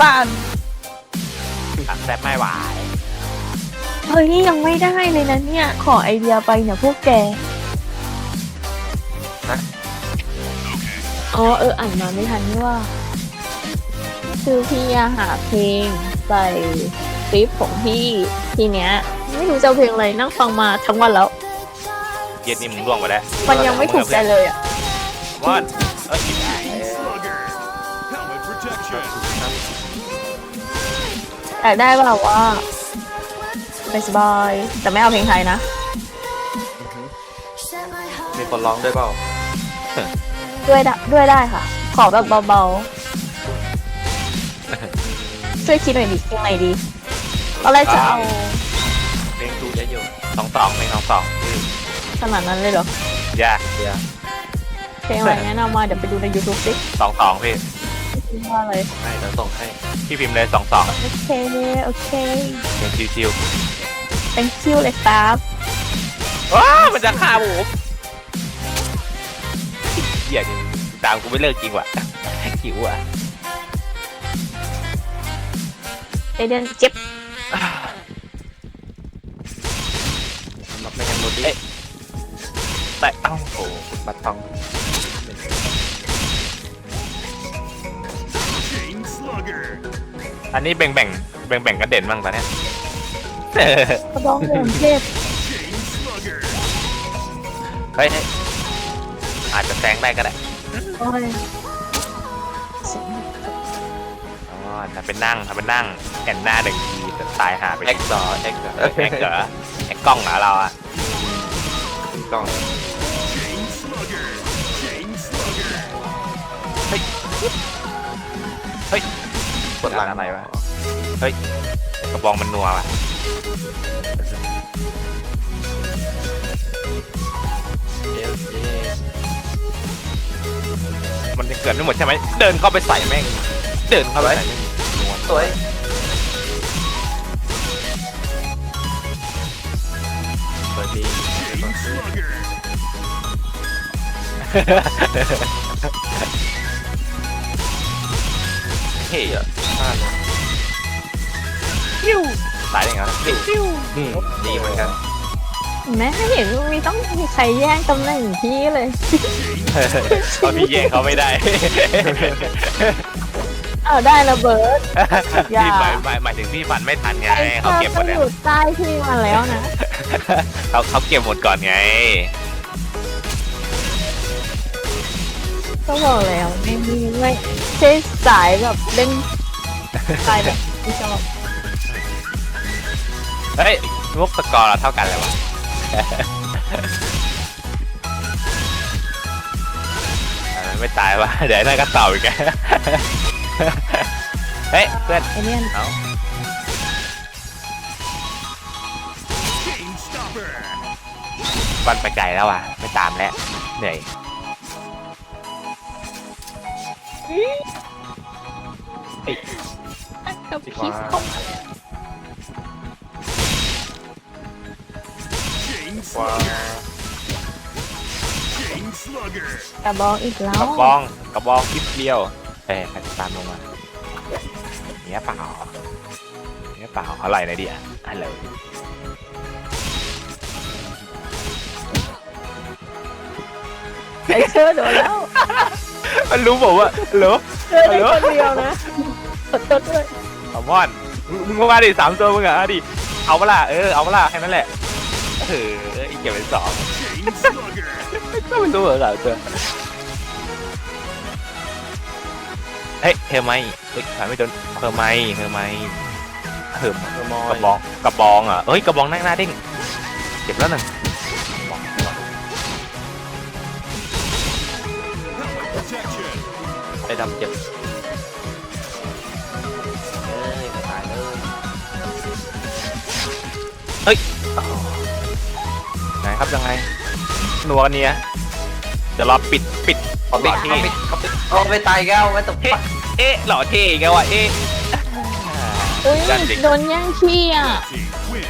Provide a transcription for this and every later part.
ปั่นตัดแซ่บไม่ไหวเฮ้ยยังไม่ได้เลยนะเนี่ย ขอไอเดียไปเนี่ยพวกแกอ๋อเอออ่านมาไม่ทันนี่ว่า คือพี่อะหาเพลงใส่คลิปของพี่ทีเนี้ย ไม่รู้จะเอาเพลงอะไรนั่งฟังมาทั้งวันแล้ว เย็นนี่มึงล่วงไปแล้วมันยังไม่ถูกใจเลยอะมอนเอ้ย อยากได้เปล่าว่าไปสบายแต่ไม่เอาเพลงไทยนะ มีคนร้องด้วยเปล่า ด้วยได้ด้วยได้ค่ะ ขอแบบเบาๆ ช่วยคิดหน่อยดิเพลงไหนดีตอนแรกจะเอาเพลงดูเยอะอยู่สองสองเพลงสองสองขนาดนั้นเลยเหรอย่าเดี๋ยวเพลงอะไรแนะนำมาเดี๋ยวไปดูใน YouTube สิสองสองพี่ ว่าอะไรให้เดี๋ยวส่งให้ พี่พิมพ์เลยสองสองโอเคโอเคเพลงชิว thank you เลยครับๆว้ามันจะฆ่าผมเหี้ยนี่ตามกูไม่เลิกจริงว่ะหิวอะเอเดนเจ็บสำหรับไม่งั้นโนดี้แต่เอ้าโอ้บัตรทอง อันนี้แบ่งแบ่งแบ่งแบ่งกันเด่นบ้างตอนเนี้ยกระบองเดินเจ็บ Chain Slugger. เฮ้ยอาจจะแซงได้ก็ได้โอ้ยอ๋อทำเป็นนั่งทำเป็นนั่งแอนหน้าหนึ่งทีจะตายหาไปเอ็กซ์เหรอเอ็กซ์เหรอแอ็กเหรอแอ็กกล้องเหรอเราอะถึงกล้อง กดหลังอะไรวะกระบองมันนัวว่ะเย้เย้มันจะเกิดไม่หมดใช่ไหม เดินเข้าไปใส่แม่ง เดินเข้าไปใส่แม่งนัวสวยสวยดี Chain Slugger. เฮ้ยอะ พลาดเลยตายได้ไงวะอืมดีเหมือนกันแม่เห็นมีต้องมีใครแย่งตำแหน่งพี่เลยเขาพี่แย่งเขาไม่ได้อ้าวได้ระเบิด อย่า พี่หมายหมายหมายถึงพี่ฝันไม่ทันไงไอ้เขาเธอเก็บหมก็ดอแล้วยู่ใต้พี่มาแล้วนะ เขาเขาเก็บหมดก่อนไง ก็บอกแล้วไม่มีไม่ใช่สายแบบเล่น สายแบบที่ชอบเฮ้ยพวกสกอร์เราเท่ากันเลยวะอันนั้นไม่ตายวะเดี๋ยวนั่นก็เต่าอีกแกเฮ้ยเพื่อนไอเนี่ยเอา Chain Stopper. บันไปไกลแล้วว่ะไม่ตามแล้วเหนื่อยกับพี่ เข้ามา Chain ว้า Slugger. Chain Slugger. แต่บอกอีกแล้กวระบองกระบองคลิปเดียวเอ้ยใครจะตามลงมาเนี้ยเปล่าเนี้ยเปล่าอร่อยเลยดิอะฮัลโหลไอเชื่อโดนแล้วมันรู้ผมว่าฮัลโหลเชื่อได้คนเดียวนะขอโทษด้วย ขอมอนมึงมาดิสามตัวมึงอะเอาดิเอาเปะล่าเออเอาเปะล่าแค่นั้นแหละเอออีกเก็บเป็นสอง Chain Slugger. ก็ไม่รู้เหรอสามตัวเฮ้ยเฮอร์ไมเฮ้ยถามไม่โดนเฮอร์ไมเฮอร์ไมเฮอร์เออมอกระยบองกระบองอะเฮ้ยกระบองนั่งหน้าเด้งเก็บแล้วหนึ่ง ไหนครับยังไงนัวกันเนี่ยเดี๋ยวรอปิดปิดเขาปิดหล่อเขาเท่ปิดเขาปิดโอ้ไม่ตายแก้วไม่ตกเอ๊ะเอ๊ะหล่อเท่อีกแล้วว่ะเอ๊ะอุ้ยจันดิโดนแย่งขี้อะ Team win.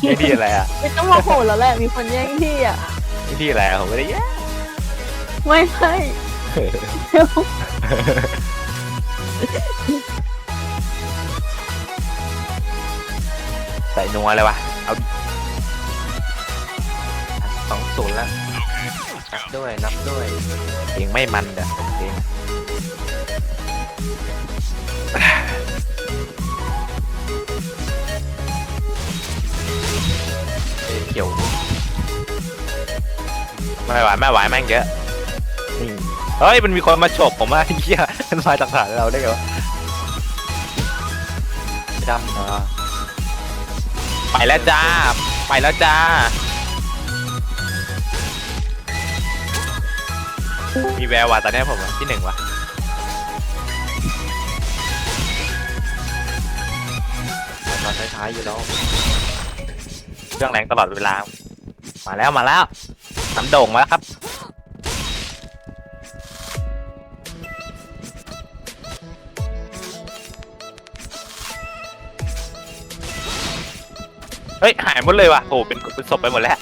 ไอ้ที่อะไรอะไม่ต้องมาโหดแล้วแหละมีคนแย่งที่อะไอ้ที่อะไรอะผมไม่ได้แย่ไม่ไม่ ส่นัวเลยวะเอาสองศูนย์แล้วนับด้วยนับด้วยเองไม่มันเด้อเองเอ้ยเขียวไม่ไหวไม่ไหวแม่งเยอะเฮ้ยมันมีคนมาฉกผมว่าเฮียมันมาจากฐานเราได้ไงวะดำอ่า ไปแล้วจ้า ไปแล้วจ้า มีแววว่ะตอนนี้ผมอะที่หนึ่งว่ะตอนท้ายๆอยู่แล้ว เครื่องแรงตลอดเวลา มาแล้วมาแล้วน้ำโด่งมาแล้วครับ เฮ้ยหายหมดเลยว่ะโอ้เป็นเป็นศพไปหมดแล้ว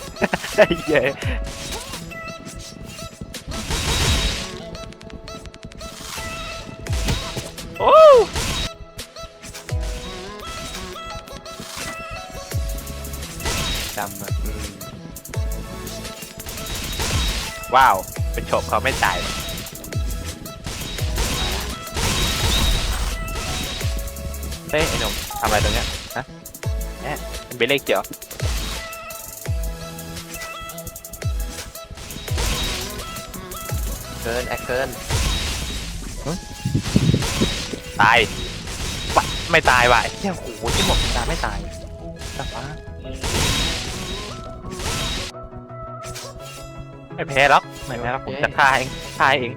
ไอ้เหี้ยโอ้ดำอะอืมว้าวเป็นโฉบเขาไม่จ่าย เฮ้ยไอ้หนุ่มทำอะไรตรงเนี้ย เป็นเลขเขียวเกินแอคเกินตายวะไม่ตายว่ะไอ้เหี้ยโอ้โหที่หมดตาไม่ตายแต่ว่าไม่แพ้หรอกไม่แพ้หรอกผมจะฆ่าเองฆ่าเอง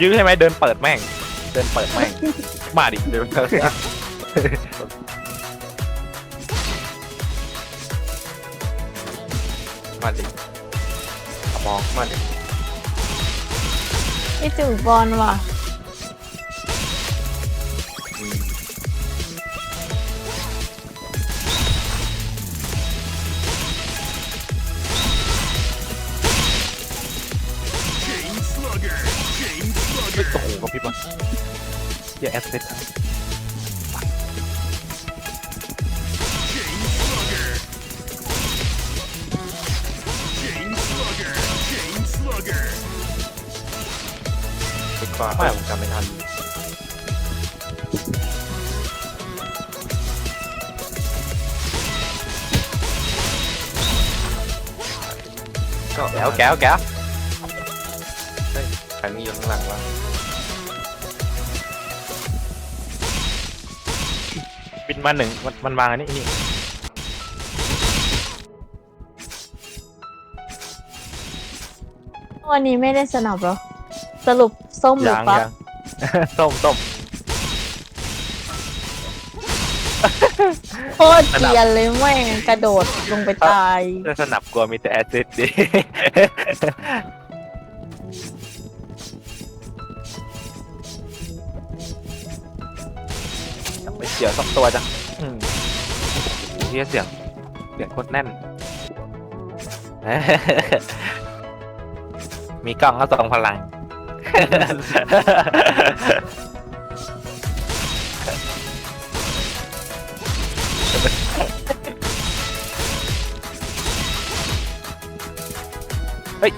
ยื้อใช่ไหมเดินเปิดแม่ง เดินเปิดแม่ง มาดิเดินเปิดมาดิเอามองมาดิ ไม่ถึงบอลว่ะ พี่บอลเดี๋ยวแอสเซท Chain Slugger. Chain Slugger. Chain Slugger. ดีกว่าเออผมจำไม่ทันก็แก้วแก้วแก้วใครมีอยู่ข้างหลังวะ บินมาหนึ่งมันมันวางอันนี้นี่วันนี้ไม่ได้สนับเหรอ สรุปส้มหรือยางปั๊บยาง ส้มส้ม โคตรเกลียนเลยแม่งกระโดดลงไปตายจะสนับกลัวมีแต่แอสเซทดิ เสียวสักตัวจังอืมเฮียเสียงเสียงโคตรแน่น มีกล้องก็สองพลัง เฮ้ย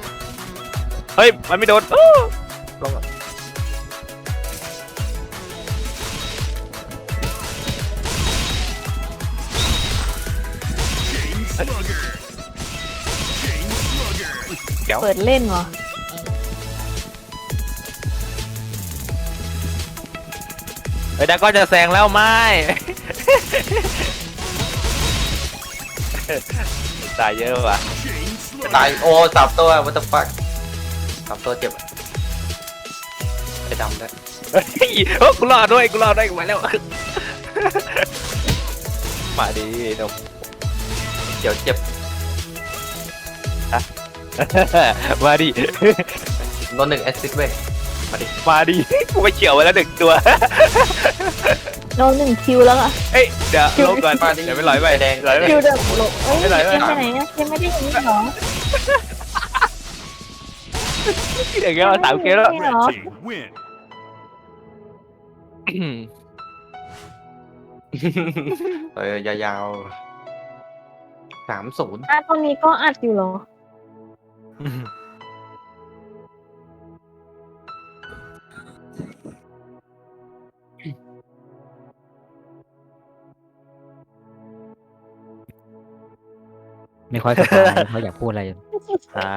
เฮ้ย มันไม่โดนอู้ลงก่อน แก้วเปิดเล่นวะเฮ้ยดาก็จะแซงแล้วไม่ ตายเยอะว่ะ Chain ตาย Slugger. โอ้สามตัว what the fuck สามตัวเจ็บอะไอ้ดำด้วยเฮ้ยโอ้กูรอดด้วยกูรอดด้วยกูมาแล้ว มาดีนมเดี๋ยวเจ็บ มาดิ โดนหนึ่งแอสซิสเว้ยมาดิมาดิกูไปเฉียวไปแล้วหนึ่งตัวโดนหนึ่งคิวแล้วอะเอ้ยเดี๋ยวคิวลงก่อนมาดิเดี๋ยวไปลอยไปแดงลอยไป คิวเดิมโลเอ้ยไม่ไหลไม่เกมไหลไปไหนอะเกมไม่ได้ยินเหรอเดี๋ยวแกมาสามเกมแล้วไม่เหรอ Red team win. เออยาวๆสามศูนย์อะตอนนี้ก็อัดอยู่เหรอ ไม่ค่อยสบายเขาอยากพูดอะไร อ่า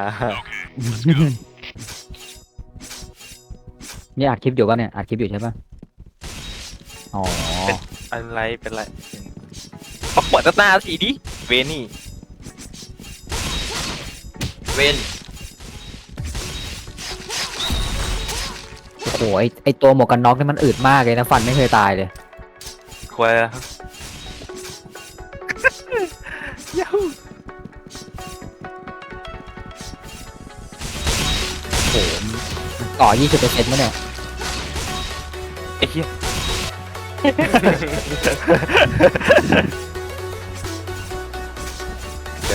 นี่อัดคลิปอยู่ป่ะเนี่ยอัดคลิปอยู่ใช่ป่ะอ๋อ อะไรเป็นไรเขาเปิดหน้าสีดิเวนี่ เวนโอ้โหไอไอตัวหมวกกันน็อกนี่มันอืดมากเลยนะฟันไม่เคยตายเลยควายยูโอ้โหต่อยี่สิบเปอร์เซ็นต์มั้ยเนี่ยไอ้เหี้ย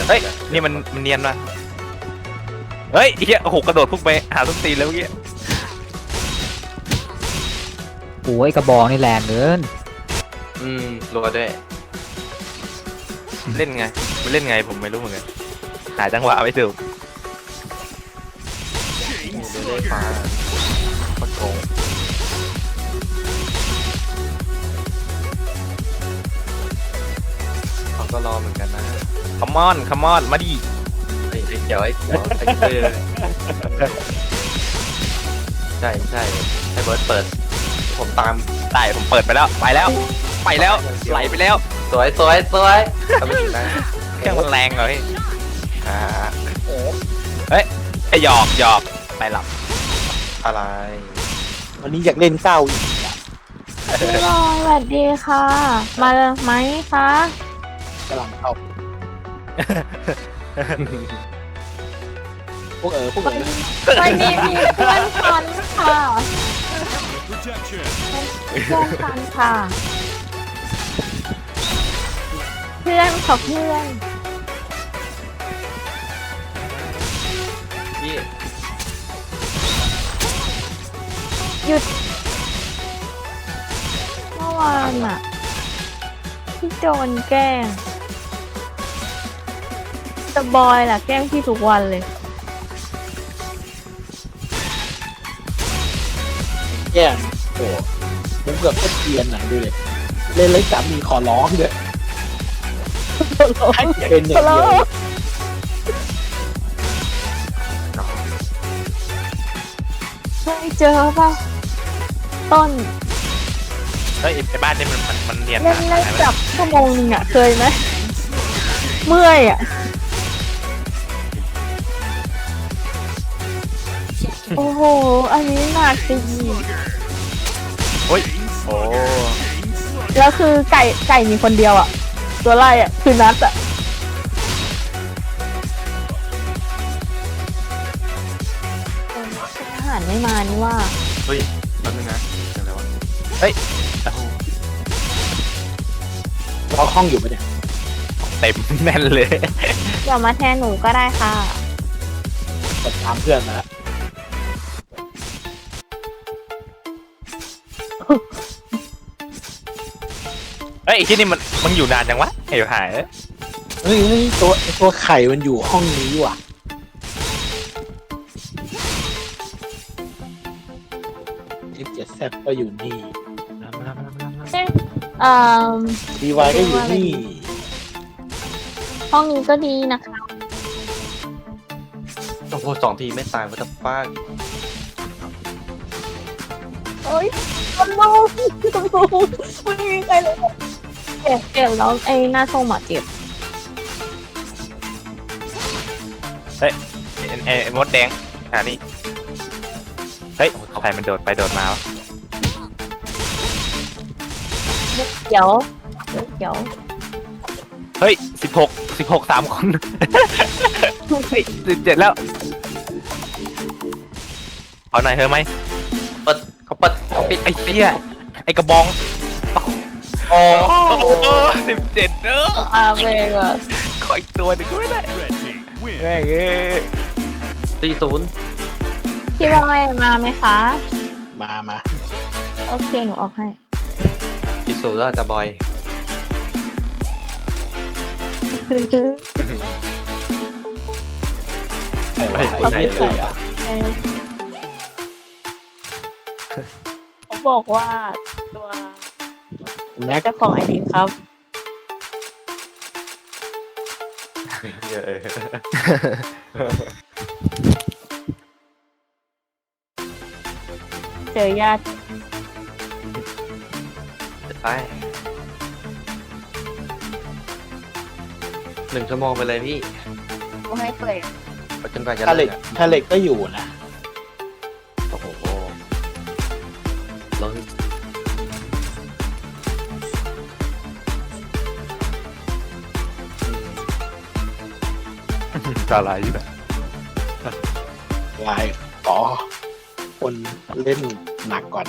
เฮ้ยนี่มันมันเนียนว่ะ เฮ้ยไอ้เหี้ยโอ้โหกระโดดพุ่งไปหาส้นตีนแล้วเมื่อกี้โอ้ยกระบอกนี่แรงเกินอืมรัวด้วย เล่นไงมันเล่นไงผมไม่รู้เหมือนกันหาจังหวะไม่ถูก Chain ดูได้ฟ้า slugger. โคตรโกงเขาก็รอเหมือนกันนะคัมมอนคัมมอนมาดิไอ้ไอ้ เขียวไอ้เขียวไอ้เขียวใช่ใช่ให้เบิร์ดเปิด ผมตามได้ผมเปิดไปแล้ว ไปแล้ว ไปแล้ว ไหลไปแล้วสวยสวยสวยทำไม่ถึงนะเครื่องมันแรงเหรอพี่อ่าเฮ้ยไอหยอกหยอกไปหลับอะไรวันนี้อยากเล่นเก้าอีกพี่บอยสวัสดีค่ะ มาไหมคะ กำลังเข้า พวกเออพวกเออวันนี้มีเพื่อนฟันค่ะเพื่อนฟันค่ะ เพื่อนขอเพื่อนพี่เมื่อวานอะพี่โดนแกล้งแต่บอยล่ะแกล้งพี่ทุกวันเลย แย่งโอ้ผมเกือบจะเกลียนหนังดูเลยเล่นเลยสามีขอร้องเลยให้เป็นอย่างเดียวเคยเจอป่ะต้นเฮ้ยไอบ้านนี่มันมันมันเนียนเล่นเล่นจับชั่วโมงนึงอะเคยไหมเมื่อยอะ โอ้โห อันนี้หนักจริงโอ้ย Chain โอ้ slugger. Chain slugger. แล้วคือไก่ไก่มีคนเดียวอะตัวไล่อะคือนัดอะอาหารไม่มานี่ว่า เฮ้ยแป๊บนึงนะอะไรวะเราคล้องอยู่ปะเนี่ยเต็มแน่นเลย เดี๋ยวมาแทนหนูก็ได้ค่ะกดตามเพื่อนมาแล้ว เฮ้ยไอ้ที่นี่มันมันอยู่นานจังวะไอ้หายเฮ้ยเฮ้ยตัวตัวไข่มันอยู่ห้องนี้ว่ะเอฟเจ็ดแซก็อยู่นี่เอ่อ ดีวายก็อยู่นี่ ห้องนี้ก็ดีนะคะโอ้โหสองทีไม่ตายวัตป้าเอ้ยมันมองไม่มีใครเลยเจ็บเจ็บแล้วไอ้หน้าทรงหมาเจ็บไอ้ไอ้ไอ้มดแดงอ่านี่เฮ้ยใครมันโดดไปโดดมาวะเดี๋ยวเดี๋ยวเฮ้ยสิบหกสิบหกสามคนเฮ้ยสิบเจ็ดแล้วเอาหน่อยเธอไหมไอ้ไอ้เหี้ยไอ้กระบอง โอ้โอ้สิบเจ็ดเนอะอาเบงอะขออีกตัวหนึงก็ไม่ได้ Red team win. แม่งเอ้ยตีศูนย์พี่ว่าไม่มาไหมคะ มามาโอเค หนูออกให้ตีศูนย์แล้วจะบอยใส่ไม่ไว้ไหนไม่เลใส่ยอะเขาบอกว่าตัว แม็กเจ้าของไอดีครับเจอญาติไปหนึ่งชั่วโมงไปเลยพี่เขาให้เปิด จนกว่าจะถ้าเหล็เลิกกอะ ถ้าเหล็กก็อยู่นะ อะไรอยู่นไลายต่อคนเล่นหนักก่อน